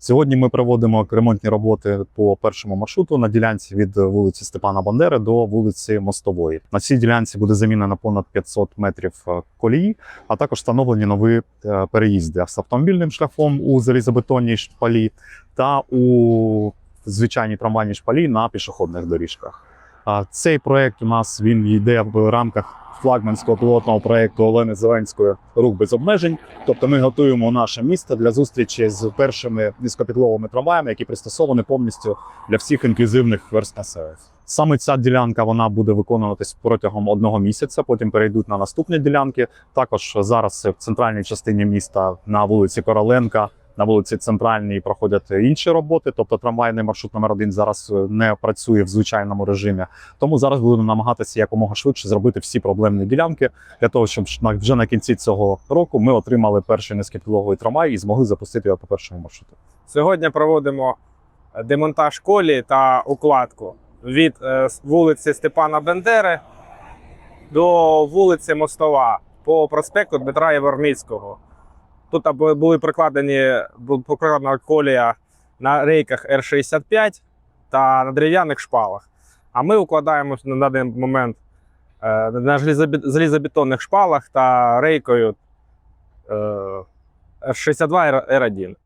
Сьогодні ми проводимо ремонтні роботи по першому маршруту на ділянці від вулиці Степана Бандери до вулиці Мостової. На цій ділянці буде замінено понад 500 метрів е, колії, а також встановлені нові е, переїзди з автомобільним шляхом у залізобетонній шпалі та у звичайній трамвайній шпалі на пішохідних доріжках. Цей проект у нас він йде в рамках флагманського пілотного проекту Олени Зеленської Рух без обмежень. Тобто ми готуємо наше місто для зустрічі з першими низькопідловими трамваями, які пристосовані повністю для всіх інклюзивних верст населення. Саме ця ділянка вона буде виконуватись протягом одного місяця. Потім перейдуть на наступні ділянки. Також зараз в центральній частині міста на вулиці Короленка. На вулиці Центральній проходять інші роботи, тобто трамвайний маршрут номер 1 зараз е, не працює в звичайному режимі. Тому зараз будемо намагатися якомога швидше зробити всі проблемні ділянки для того, щоб вже на кінці цього року ми отримали перший низькопідлоговий трамвай і змогли запустити його по першому маршруту. Сьогодні проводимо демонтаж колії та укладку від е, вулиці Степана Бендери до вулиці Мостова по проспекту Дмитра Єворміцького. Тут були прикладені бу- прокладена колія на рейках Р-65 та на дерев'яних шпалах. А ми укладаємося на даний момент е, на залізобетонних шпалах та рейкою е, Р-62 Р1.